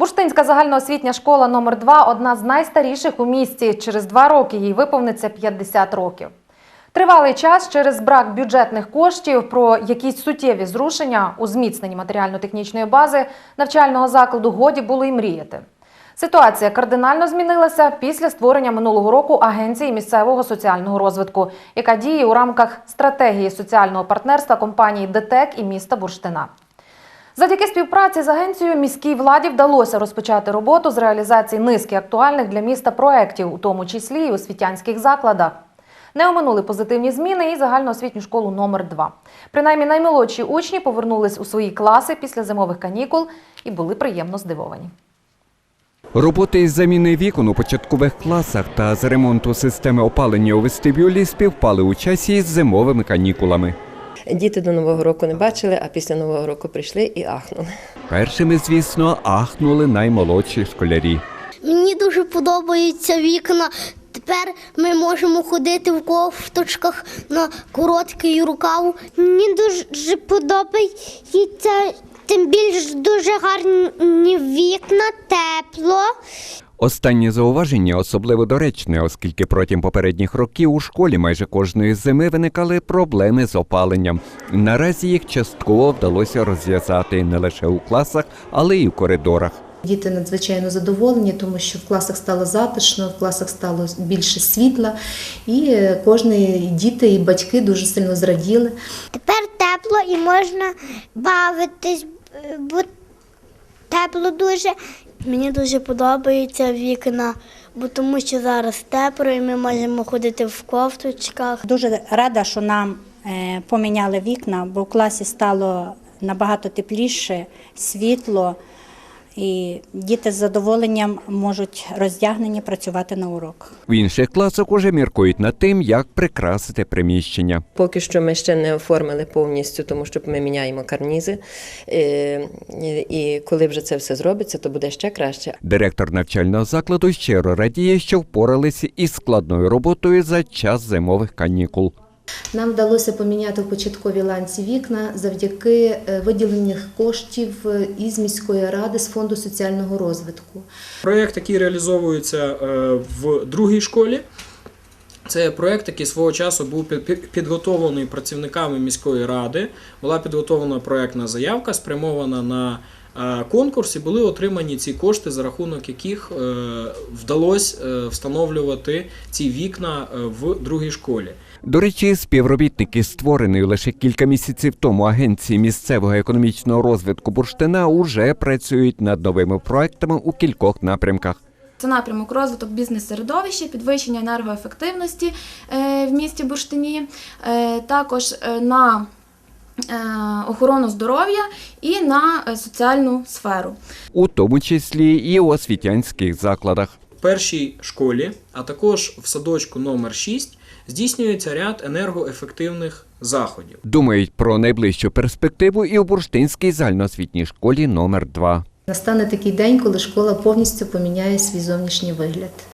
Бурштинська загальноосвітня школа номер 2 одна з найстаріших у місті. Через два роки їй виповниться 50 років. Тривалий час через брак бюджетних коштів про якісь суттєві зрушення у зміцненні матеріально-технічної бази навчального закладу годі було й мріяти. Ситуація кардинально змінилася після створення минулого року агенції місцевого соціального розвитку, яка діє у рамках стратегії соціального партнерства компанії ДТЕК і міста Бурштина. Завдяки співпраці з агенцією міській владі вдалося розпочати роботу з реалізації низки актуальних для міста проєктів, у тому числі і у освітянських закладах. Не оминули позитивні зміни і загальноосвітню школу номер 2 Принаймні наймолодші учні повернулись у свої класи після зимових канікул і були приємно здивовані. Роботи із заміни вікон у початкових класах та з ремонту системи опалення у вестибюлі співпали у часі з зимовими канікулами. Діти до Нового року не бачили, а після Нового року прийшли і ахнули. Першими, звісно, ахнули наймолодші школярі. Мені дуже подобаються вікна. Тепер ми можемо ходити в кофточках на короткий рукав. Мені дуже подобається, тим більш дуже гарні вікна, тепло. Останнє зауваження особливо доречне, оскільки протягом попередніх років у школі майже кожної зими виникали проблеми з опаленням. Наразі їх частково вдалося розв'язати не лише у класах, але й у коридорах. Діти надзвичайно задоволені, тому що в класах стало затишно, в класах стало більше світла, і кожні діти і батьки дуже сильно зраділи. Тепер тепло і можна бавитись, бо тепло дуже. Мені дуже подобаються вікна, бо тому що зараз тепло і ми можемо ходити в кофточках. Дуже рада, що нам е, поміняли вікна, бо в класі стало набагато тепліше, світло, і діти з задоволенням можуть роздягнені працювати на уроках. В інших класах уже міркують над тим, як прикрасити приміщення. Поки що ми ще не оформили повністю, тому що ми міняємо карнізи. Е, І коли вже це все зробиться, то буде ще краще. Директор навчального закладу щиро радіє, що впоралися із складною роботою за час зимових канікул. Нам вдалося поміняти в початковій ланці вікна завдяки е, виділених коштів е, із міської ради з фонду соціального розвитку. Проєкт, який реалізовується е, в другій школі. Це проєкт, який свого часу був під- під- підготовлений працівниками міської ради. Була підготовлена проєктна заявка, спрямована на конкурс, і були отримані ці кошти, за рахунок яких вдалося встановлювати ці вікна в другій школі. До речі, співробітники створеної лише кілька місяців тому агенції місцевого економічного розвитку Бурштина уже працюють над новими проектами у кількох напрямках. Це напрямок розвиток бізнес-середовища, підвищення енергоефективності е, в місті Бурштині, е, також е, на охорону здоров'я і на соціальну сферу. у тому числі і у освітянських закладах. В першій школі, а також в садочку номер 6 здійснюється ряд енергоефективних заходів. Думають про найближчу перспективу і у Бурштинській загальноосвітній школі номер 2 Настане такий день, коли школа повністю поміняє свій зовнішній вигляд.